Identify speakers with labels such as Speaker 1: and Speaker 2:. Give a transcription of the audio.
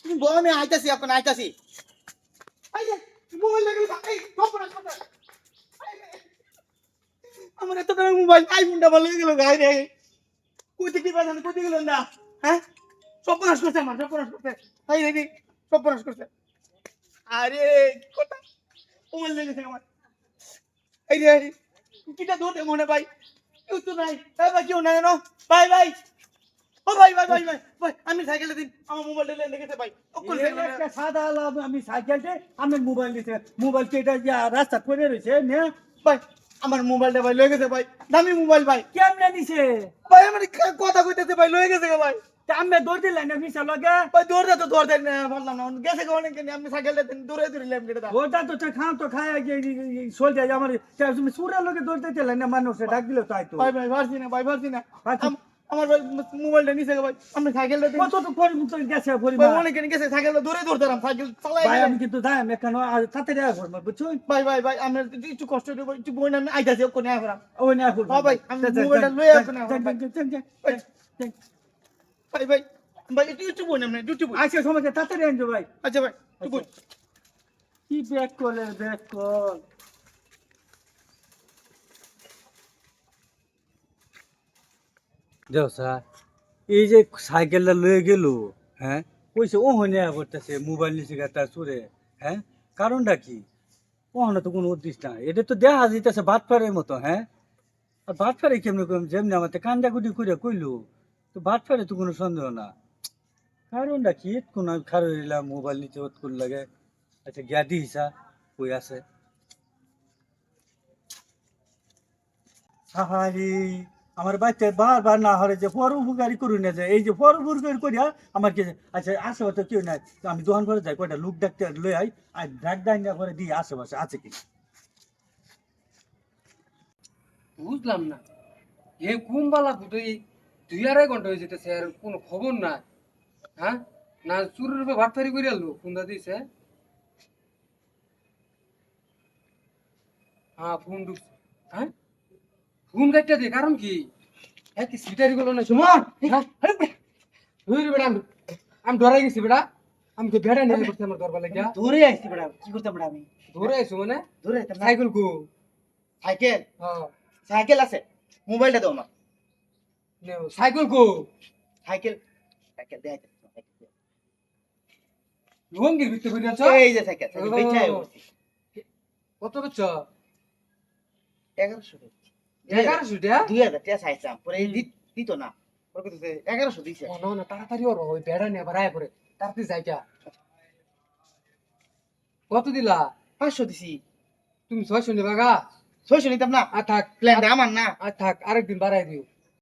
Speaker 1: তুমি বল, আমি আইতাছি এখন আইতাছি। আমার এত টাকা মোবাইল, আইফোনটা ভালো গেল গাই রে। কইতে কি বাজান কইতে গেল না হ্যাঁ? সর্বনাশ করছে আমার সর্বনাশ করছে। এই রে সর্বনাশ করছে। আরে কথা? মোবাইল লেগেছে আমার। এই রে কিটা ধরতে মনে ভাই কেউ তো নাই, এই ভাই কেউ নাই ভাই ভাই ও ভাই ভাই ভাই ভাই ভাই আমি দিন আমার মোবাইলটা লেগেছে ভাই। অকুল
Speaker 2: একটা সাদা আমি আমি মোবাইল দিতে মোবাইল কেটে যা রাস্তা পড়ে রয়েছে নে?
Speaker 1: ভাই আমার মোবাইলটা ভাই লয়ে গেছে ভাই দামি মোবাইল ভাই।
Speaker 2: কেমনে নিছে
Speaker 1: ভাই আমার কথা কইতেছে ভাই লয়ে গেছে ভাই।
Speaker 2: আমি দৌড়
Speaker 1: ভাই দৌড়তে তো না পারলাম না গেছে অনেক আমি সাইকেলটা দিন দৌড়ে দৌড়ে কেটে
Speaker 2: তো খাও তো খায় চল যায় আমার তুমি সুরের লগে দৌড়তে না মানুষে ডাক দিল তাই তো।
Speaker 1: ভাই ভাই পারছি না ভাই পারছি না। আমার ভাই মোবাইলটা গো ভাই। আমি সাইকেলটা দিন।
Speaker 2: কত তো পরিবর্তন গেছে
Speaker 1: ভাই
Speaker 2: পরিমাণ
Speaker 1: অনেক গেছে সাইকেলটা দৌড়তে সাইকেল চালাই
Speaker 2: ভাই আমি কিন্তু কেন তাতে দেওয়া করব বুঝছ?
Speaker 1: ভাই ভাই ভাই একটু কষ্ট দেবো একটু বই না আমি আইতাছি ওখানে আইলাম
Speaker 2: ওই না করব
Speaker 1: ভাই, আমি মোবাইলটা লয়ে আসব না, ভাই। ভাই ভাই ভাই একটু একটু বই না একটু একটু বই
Speaker 2: আজকে সময় তাড়াতাড়ি আনছো ভাই।
Speaker 1: আচ্ছা ভাই একটু বই
Speaker 2: কি ব্যাক করলে ব্যাক কল? দেও স্যার এই যে সাইকেলটা লয়ে গেল হ্যাঁ কইছে ও হনে করতেছে মোবাইল নিচে গাতা সুরে হ্যাঁ কারণটা কি? ও হনে তো কোনো উদ্দেশ্য না এটা তো দেখা যাইতেছে ভাত ফারের মতো হ্যাঁ আর ভাত ফারে কেমনি কম যেমনি আমার কান্দা কুটি করে কইলো, তো ভাত ফারে তো কোনো সন্দেহ না। কারণটা কি? কোন খারো এলাম মোবাইল নিচে ওত কোন লাগে। আচ্ছা গিয়া দিছা কই আছে? আহারি। আমার বাচ্চা বারবার না হরে যে পর উপকারী করু না যায় এই যে পর উপকারী করিয়া আমার কি আচ্ছা আশেপাশে কেউ নাই আমি দোকান করে যাই, কয়টা লোক ডাকতে লই আই, আর ডাক ডাক না করে দিই আশেপাশে আছে কি?
Speaker 3: বুঝলাম না। এ কুমবালা এই দুই আড়াই ঘণ্টা হয়ে যেতেছে, আর কোনো খবর না হ্যাঁ? না, চুরের উপরে ভাটফারি করে আলো ফোনটা দিছে। হ্যাঁ ফোন ঢুকছে। হ্যাঁ? ফোন কাটতে দে কারণ কি? হ্যাঁ কি সিটারি গুলো না সুমন হ্যাঁ বেটা আমি ডরাই গেছি বেটা। আমি তো বেড়া নিয়ে করছি আমার দরবার লাগিয়া।
Speaker 1: ধরে আইছি বেড়া কি করতাম বেড়া আমি?
Speaker 3: ধরে আইসু মানে?
Speaker 1: আইতাম
Speaker 3: সাইকেল কো।
Speaker 1: সাইকেল?
Speaker 3: হ্যাঁ।
Speaker 1: সাইকেল আছে মোবাইলটা দাও আমার।
Speaker 3: সাইকেল কো।
Speaker 1: সাইকেল সাইকেল দেয়
Speaker 3: লুঙ্গির ভিতরে করে আছো?
Speaker 1: এই যে সাইকেল সাইকেল বেচে আয় বলছি
Speaker 3: কত বেচ?
Speaker 1: এগারোশো
Speaker 3: এগারোশো টাকা
Speaker 1: দুই হাজার টাকা চাইছিলাম পরে দিত না। এগারোশো দিছে।
Speaker 3: ও না না তাড়াতাড়ি ওর ওই বেড়া নিয়ে তাড়াতাড়ি কত দিলা?
Speaker 1: পাঁচশো দিছি।
Speaker 3: তুমি ছয়শো নেবা গা?
Speaker 1: ছয়শো নিতাম না।
Speaker 3: আর থাক।
Speaker 1: প্ল্যান আমার না।
Speaker 3: আর থাক আরেকদিন বাড়াই দিও।